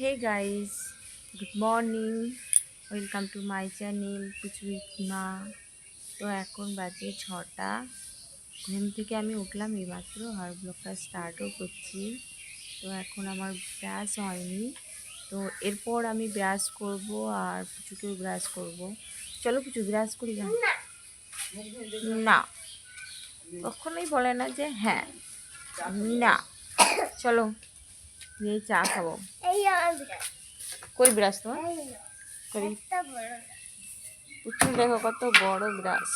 Hey guys good morning welcome to my channel Puchuima তো এখন বাজে ছটা। ঘুম থেকে আমি উঠলাম এইমাত্র আর ব্লগটা স্টার্টও করছি। তো এখন আমার ব্রাশ হয়নি। তো এরপর আমি ব্রাশ করব আর পুচুকেও ব্রাশ করব। চলো পুচু ব্রাশ করি না। না। কখনোই বলে না যে হ্যাঁ। না। চলো। এই চা খাব। কই এই নাও। করি দেখো কত বড় ব্রাশ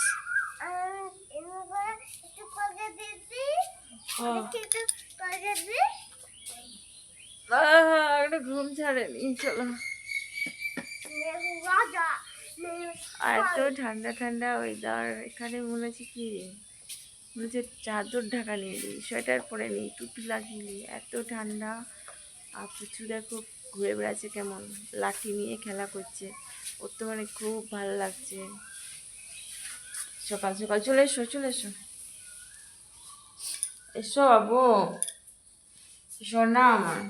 একটু। ঘুম ছাড়েনি চলো। আর এত ঠান্ডা ঠান্ডা ওয়েদার এখানে মনে হচ্ছে কি মনে হচ্ছে চাদর ঢাকা নিয়ে নিই সোয়েটার পরে নিই টুপি লাগিয়ে নিই এত ঠান্ডা। আর পুচু দেখো ঘুরে বেড়াচ্ছে কেমন? লাঠি নিয়ে খেলা করছে। ওর তো মানে খুব ভালো লাগছে। সকাল সকাল চলে এসো চলে এসো। এসো বাবু। সোনা আমার।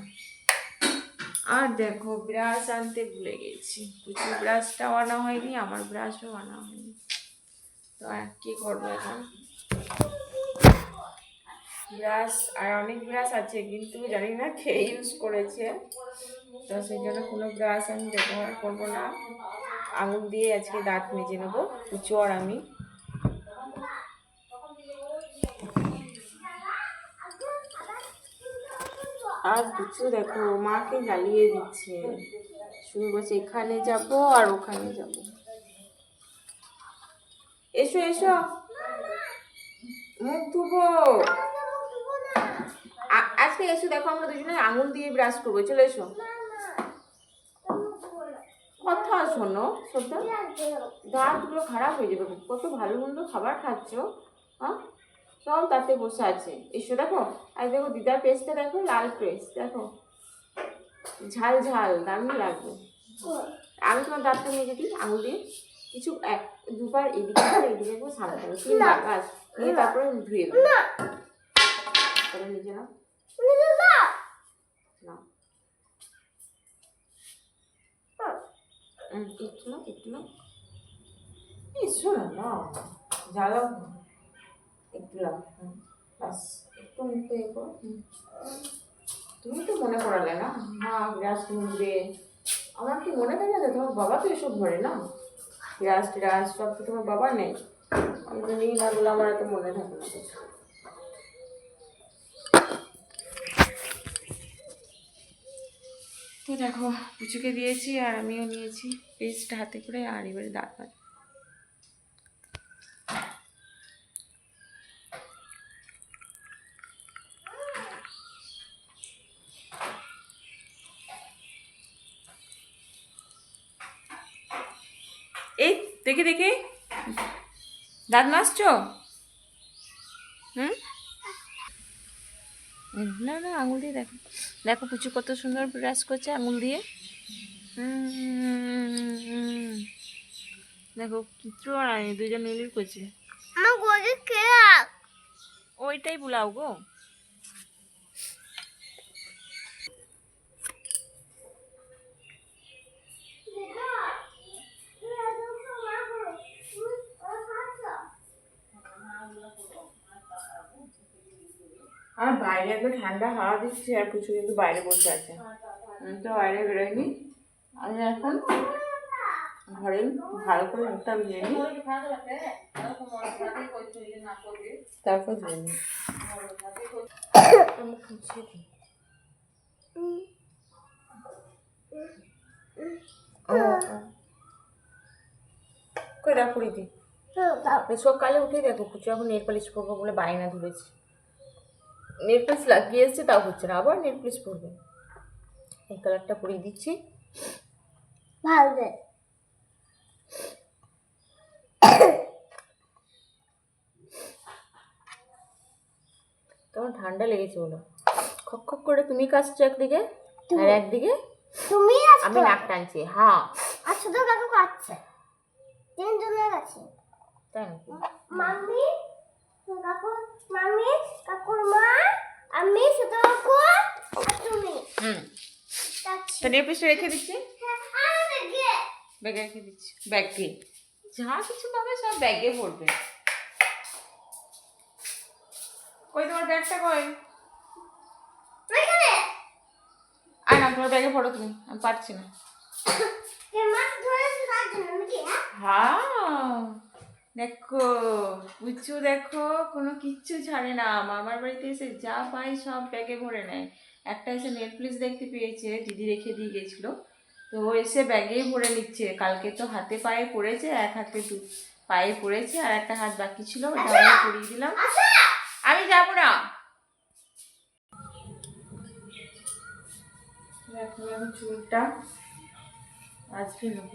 আর দেখো ব্রাশ আনতে ভুলে গেছি। পুচু ব্রাশটাও আনা হয়নি, আমার ব্রাশও আনা হয়নি। তো আর কি করব এখন? ব্রাশ আর অনেক ব্রাশ আছে, কিন্তু জানি না খেয়ে ইউজ করেছে। তো সেই জন্য কোনো ব্রাশ আমি ব্যবহার করব না। আঙুল দিয়ে আজকে দাঁত মেজে নেব পুচু আর আমি। আর কিছু দেখো, মাকে জ্বালিয়ে দিচ্ছে। শুরু করছে এখানে যাব আর ওখানে যাব। এসো এসো। মুখ ধুবো। আজকে এসো দেখো আমরা দুজনে আঙুল দিয়ে ব্রাশ করব চলে এসো। কথা শোনো সত্য দাঁতগুলো খারাপ হয়ে যাবে কত ভালো মন্দ খাবার খাচ্ছ হ্যাঁ? সব তাতে বসে আছে। এসো দেখো। আর দেখো দিদার পেস্টটা দেখো লাল পেস্ট দেখো। ঝাল ঝাল দারুণ লাগবে। আমি তোমার দাঁতটা নিয়ে দিই আঙুল দিয়ে। কিছু এক দুবার এদিকে এদিকে সামনে দেবো তিনবার বাস নিয়ে তারপরে ধুয়ে দেবো নিজে না জ্বালাও না। একটু লাও হুম, বাস একটু মুখে। তুমি তো মনে করালে না মা গ্রাস মুখবে আমার কি মনে থাকে না তোমার বাবা তো এসব ধরে না গ্রাস ট্রাস সব তো তোমার বাবা নেই আমি তো নিই না বলে আমার এত মনে থাকে না তো দেখো, পুচুকে দিয়েছি আর আমিও নিয়েছি। পেস্ট হাতে করে আর এবারে দাঁত মাজ এই, দেখে দেখে। দাঁত মাজছো? হুম? না না আঙুল দিয়ে দেখো। দেখো পুচু কত সুন্দর ব্রাশ করছে আঙুল দিয়ে। দেখো কিচ্ছু আর দুজন মিলিয়ে করছে। ওইটাই বুলাও গো। আর বাইরে একটু ঠান্ডা হাওয়া দিচ্ছে আর কিছু কিন্তু বাইরে বসে আছে। আমি তো বাইরে বেরোয়নি আমি এখন ঘরে ভালো করে মুখটা ধুয়ে নিই। তারপর ধুয়ে নিই। কই দেখো দিদি সকালে উঠে দেখো কুচু এখন নেল পালিশ পরবো বলে বায়না ধরেছে। নেল লাগিয়ে এসছে তাও হচ্ছে না। আবার নেল পালিশ পরবে। এই কালারটা পরিয়ে দিচ্ছি। ভালো কেমন ঠান্ডা লেগেছে বলো। খক খক করে তুমি কাশছো একদিকে আর একদিকে তুমি আমি নাক টানছি হ্যাঁ। আর শুধু কাকু কাটছে তিনজনের আছে তাই মাম্মি? কাকু? মাম্মি কাকুর মা আমি শুধু কাকু আর তুমি হুম কাটছি তো নেল রেখে দিচ্ছি? ব্যাগে রেখে দিচ্ছি। ব্যাগে? যা কিছু পাবে সব ব্যাগে পড়বে কই তোমার ব্যাগটা কই? আর না ব্যাগে পড়ো তুমি, আমি পারছি না। হ্যাঁ দেখো, উঁচু দেখো, কোনো কিচ্ছু ছাড়ে না। মামার বাড়িতে এসে যা পাই সব ব্যাগে ভরে নেয়। একটা এসে নেটফ্লিক্স দেখতে পেয়েছে দিদি রেখে দিয়ে গেছিল। তো ও এসে ব্যাগেই ভরে নিচ্ছে। কালকে তো হাতে পায়ে পড়েছে এক হাতে দু পায়ে পড়েছে আর একটা হাত বাকি ছিল ওটা আমি পরিয়ে দিলাম। আমি যাব না! এখন চুলটা আজকে নেব।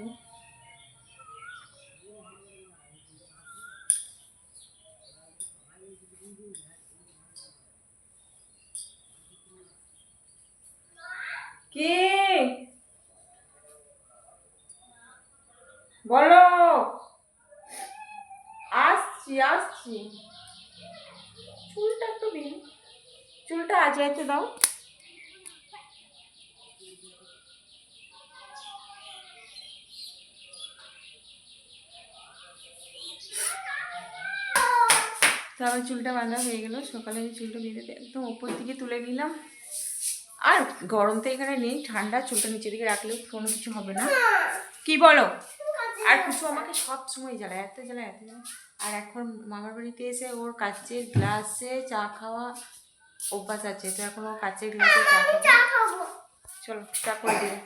কে? বলো। আসছি আসছি। চুলটা একটু দিন। চুলটা আজরাইতে দাও। তো আমার চুলটা বাঁধা হয়ে গেল। সকালে আমি চুলটা বেঁধে একদম ওপর দিকে তুলে নিলাম। আর গরম তো এখানে নেই, ঠান্ডা, চুলটা নিচের দিকে রাখলেও কোনো কিছু হবে না। কি বলো? আর কিছু আমাকে সব সময় জ্বালায়, এত জ্বালায় এত জ্বালায়। আর এখন মামার বাড়িতে এসে ওর কাচের গ্লাসে চা খাওয়া অভ্যাস আছে, তো এখন ওর কাচের গ্লাসে চা খাওয়া চলো, চা করে দিই